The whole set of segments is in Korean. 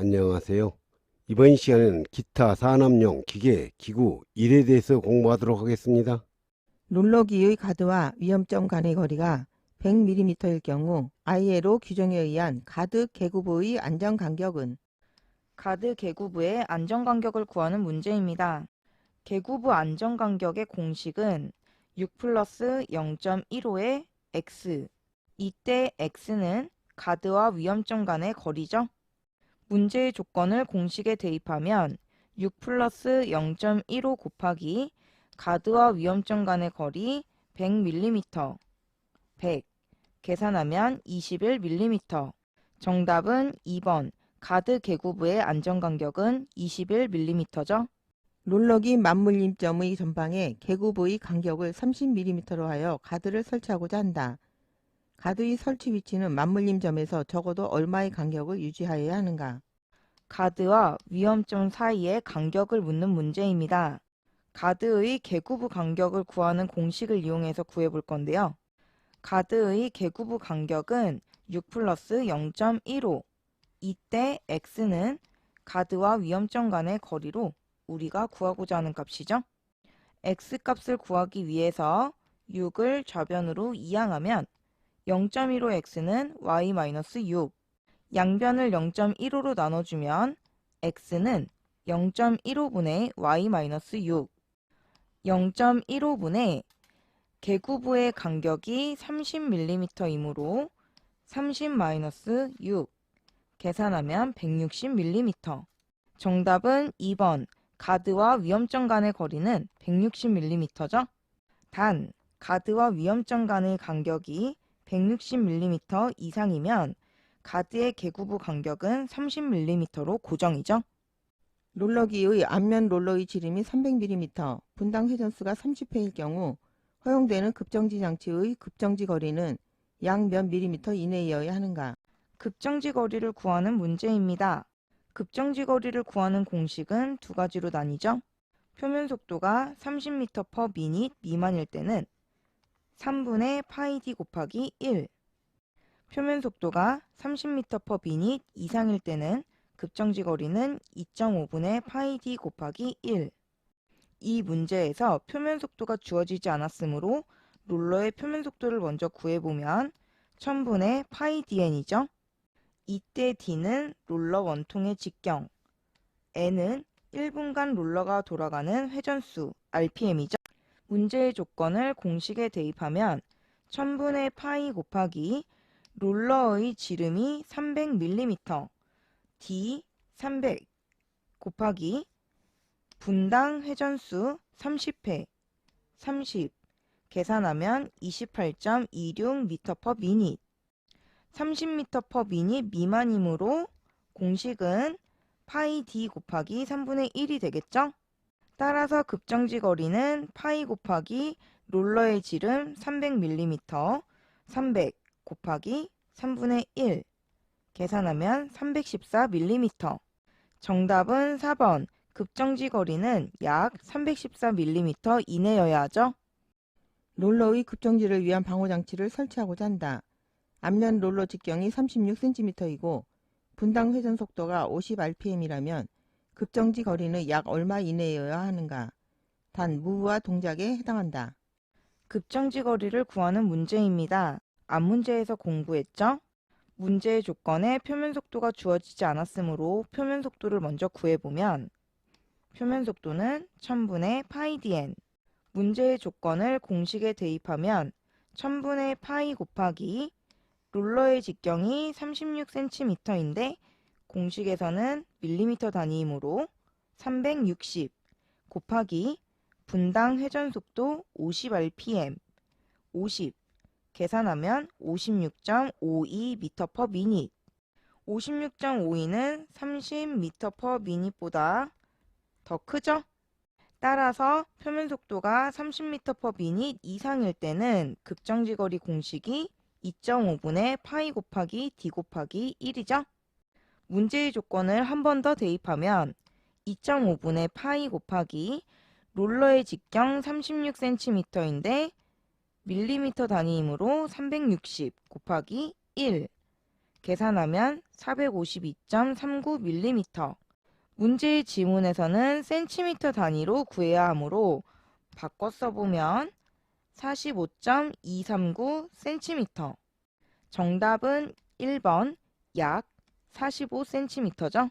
안녕하세요. 이번 시간에는 기타 산업용 기계, 기구, 일에 대해서 공부하도록 하겠습니다. 롤러기의 가드와 위험점 간의 거리가 100mm일 경우 ILO 규정에 의한 가드 개구부의 안전 간격은 가드 개구부의 안전 간격을 구하는 문제입니다. 개구부 안전 간격의 공식은 6 플러스 0.15의 x. 이때 x는 가드와 위험점 간의 거리죠. 문제의 조건을 공식에 대입하면 6 플러스 0.15 곱하기 가드와 위험점 간의 거리 100mm, 100. 계산하면 21mm. 정답은 2번. 가드 개구부의 안전간격은 21mm죠. 롤러기 맞물림점의 전방에 개구부의 간격을 30mm로 하여 가드를 설치하고자 한다. 가드의 설치 위치는 맞물림점에서 적어도 얼마의 간격을 유지하여야 하는가? 가드와 위험점 사이의 간격을 묻는 문제입니다. 가드의 개구부 간격을 구하는 공식을 이용해서 구해볼 건데요. 가드의 개구부 간격은 6 플러스 0.15. 이때 x는 가드와 위험점 간의 거리로 우리가 구하고자 하는 값이죠. x 값을 구하기 위해서 6을 좌변으로 이항하면 0.15 x는 y-6, 양변을 0.15로 나눠주면 x는 0.15분의 y-6, 0.15분의 개구부의 간격이 30mm이므로 30-6 계산하면 160mm. 정답은 2번 가드와 위험점 간의 거리는 160mm죠. 단 가드와 위험점 간의 간격이 160mm 이상이면 가드의 개구부 간격은 30mm로 고정이죠. 롤러기의 앞면 롤러의 지름이 300mm, 분당 회전수가 30회일 경우 허용되는 급정지 장치의 급정지 거리는 약몇 밀리미터 이내이어야 하는가? 급정지 거리를 구하는 문제입니다. 급정지 거리를 구하는 공식은 두 가지로 나뉘죠. 표면 속도가 30m per minute 미만일 때는 3분의 파이 d 곱하기 1. 표면 속도가 30m per minute 이상일 때는 급정지 거리는 2.5분의 파이 d 곱하기 1. 이 문제에서 표면 속도가 주어지지 않았으므로 롤러의 표면 속도를 먼저 구해보면 1000분의 파이 dn이죠. 이때 d는 롤러 원통의 직경, n은 1분간 롤러가 돌아가는 회전수 rpm이죠. 문제의 조건을 공식에 대입하면 1000분의 파이 곱하기 롤러의 지름이 300mm, d 300 곱하기 분당 회전수 30회, 30 계산하면 28.26m per minute. 30m per minute 미만이므로 공식은 파이 d 곱하기 3분의 1이 되겠죠? 따라서 급정지 거리는 파이 곱하기 롤러의 지름 300mm, 300 곱하기 3분의 1 계산하면 314mm. 정답은 4번. 급정지 거리는 약 314mm 이내여야 하죠. 롤러의 급정지를 위한 방호 장치를 설치하고자 한다. 앞면 롤러 직경이 36cm이고 분당 회전 속도가 50rpm이라면 급정지 거리는 약 얼마 이내여야 하는가? 단 무브와 동작에 해당한다. 급정지 거리를 구하는 문제입니다. 앞 문제에서 공부했죠? 문제의 조건에 표면 속도가 주어지지 않았으므로 표면 속도를 먼저 구해보면 표면 속도는 1000분의 파이 dn 문제의 조건을 공식에 대입하면 1000분의 파이 곱하기 롤러의 직경이 36cm인데 공식에서는 밀리미터 단위이므로 360 곱하기 분당 회전 속도 50rpm 50 계산하면 56.52m per minute 56.52는 30m per minute보다 더 크죠? 따라서 표면 속도가 30m per minute 이상일 때는 급정지 거리 공식이 2.5분의 파이 곱하기 d 곱하기 1이죠. 문제의 조건을 한 번 더 대입하면 2.5분의 파이 곱하기 롤러의 직경 36cm인데 밀리미터 단위이므로 360 곱하기 1 계산하면 452.39mm. 문제의 지문에서는 센티미터 단위로 구해야 하므로 바꿔 써보면 45.239cm. 정답은 1번 약 45cm죠.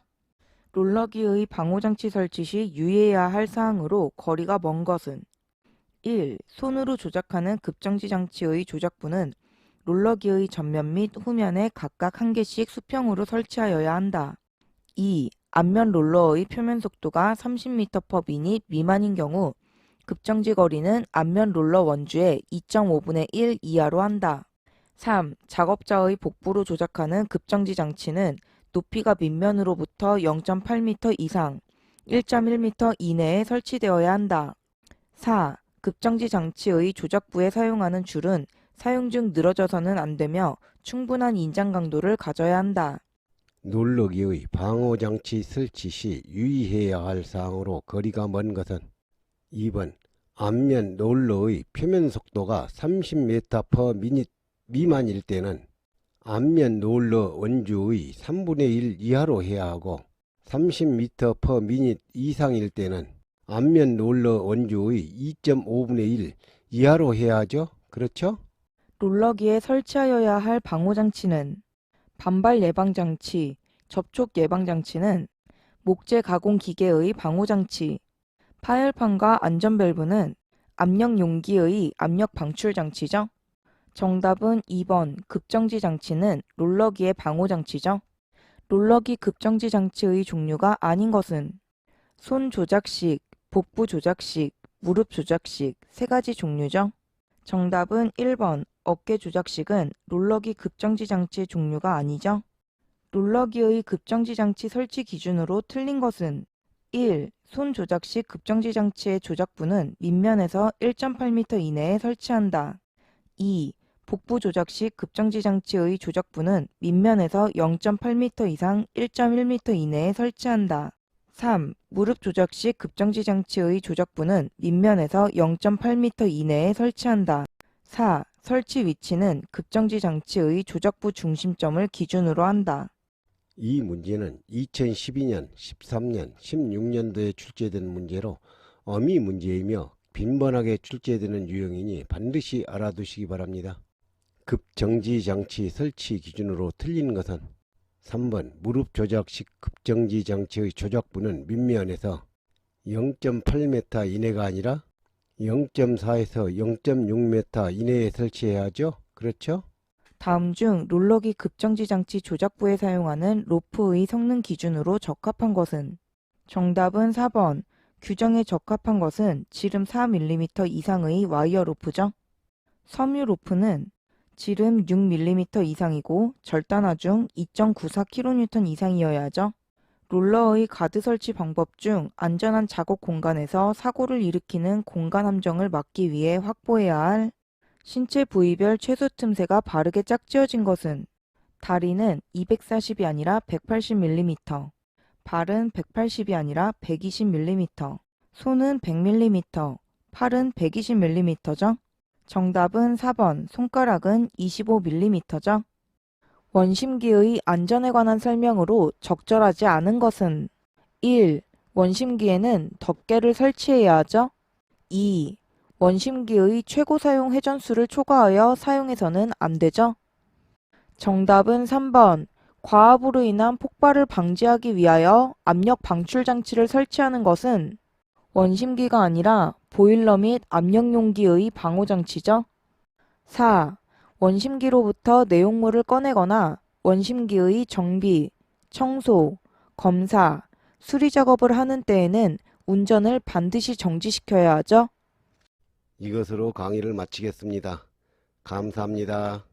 롤러기의 방호장치 설치 시 유의해야 할 사항으로 거리가 먼 것은 1. 손으로 조작하는 급정지 장치의 조작부는 롤러기의 전면 및 후면에 각각 한 개씩 수평으로 설치하여야 한다. 2. 앞면 롤러의 표면 속도가 30m/min 미만인 경우 급정지 거리는 앞면 롤러 원주의 2.5분의 1 이하로 한다. 3. 작업자의 복부로 조작하는 급정지 장치는 높이가 밑면으로부터 0.8m 이상 1.1m 이내에 설치되어야 한다. 4. 급정지 장치의 조작부에 사용하는 줄은 사용 중 늘어져서는 안 되며 충분한 인장 강도를 가져야 한다. 놀러기의 방호장치 설치 시 유의해야 할 사항으로 거리가 먼 것은 2번 앞면 롤러의 표면 속도가 30m/min 미만일 때는 앞면 롤러 원주의 3분의 1 이하로 해야 하고 30m/min 이상일 때는 앞면 롤러 원주의 2.5분의 1 이하로 해야 하죠. 그렇죠? 롤러기에 설치하여야 할 방호장치는 반발 예방장치, 접촉 예방장치는 목재 가공 기계의 방호장치, 파열판과 안전밸브는 압력 용기의 압력 방출 장치죠. 정답은 2번 급정지 장치는 롤러기의 방호 장치죠. 롤러기 급정지 장치의 종류가 아닌 것은 손 조작식, 복부 조작식, 무릎 조작식 세 가지 종류죠. 정답은 1번 어깨 조작식은 롤러기 급정지 장치의 종류가 아니죠. 롤러기의 급정지 장치 설치 기준으로 틀린 것은 1. 손 조작식 급정지 장치의 조작부는 밑면에서 1.8m 이내에 설치한다. 2. 복부 조작식 급정지 장치의 조작부는 밑면에서 0.8m 이상 1.1m 이내에 설치한다. 3. 무릎 조작식 급정지 장치의 조작부는 밑면에서 0.8m 이내에 설치한다. 4. 설치 위치는 급정지 장치의 조작부 중심점을 기준으로 한다. 이 문제는 2012년, 13년, 16년도에 출제된 문제로 어미 문제이며 빈번하게 출제되는 유형이니 반드시 알아두시기 바랍니다. 급정지 장치 설치 기준으로 틀린 것은 3번 무릎 조작식 급정지 장치의 조작부는 밑면에서 0.8m 이내가 아니라 0.4에서 0.6m 이내에 설치해야 하죠. 그렇죠? 다음 중 롤러기 급정지 장치 조작부에 사용하는 로프의 성능 기준으로 적합한 것은 정답은 4번 규정에 적합한 것은 지름 4mm 이상의 와이어 로프죠. 섬유 로프는 지름 6mm 이상이고 절단화 중 2.94kN 이상이어야 하죠. 롤러의 가드 설치 방법 중 안전한 작업 공간에서 사고를 일으키는 공간 함정을 막기 위해 확보해야 할 신체 부위별 최소 틈새가 바르게 짝지어진 것은 다리는 240이 아니라 180mm, 발은 180이 아니라 120mm, 손은 100mm, 팔은 120mm죠. 정답은 4번, 손가락은 25mm죠. 원심기의 안전에 관한 설명으로 적절하지 않은 것은 1. 원심기에는 덮개를 설치해야 하죠. 2. 원심기의 최고 사용 회전수를 초과하여 사용해서는 안 되죠. 정답은 3번. 과압으로 인한 폭발을 방지하기 위하여 압력 방출 장치를 설치하는 것은 원심기가 아니라 보일러 및 압력 용기의 방호 장치죠. 4. 원심기로부터 내용물을 꺼내거나 원심기의 정비, 청소, 검사, 수리 작업을 하는 때에는 운전을 반드시 정지시켜야 하죠. 이것으로 강의를 마치겠습니다. 감사합니다.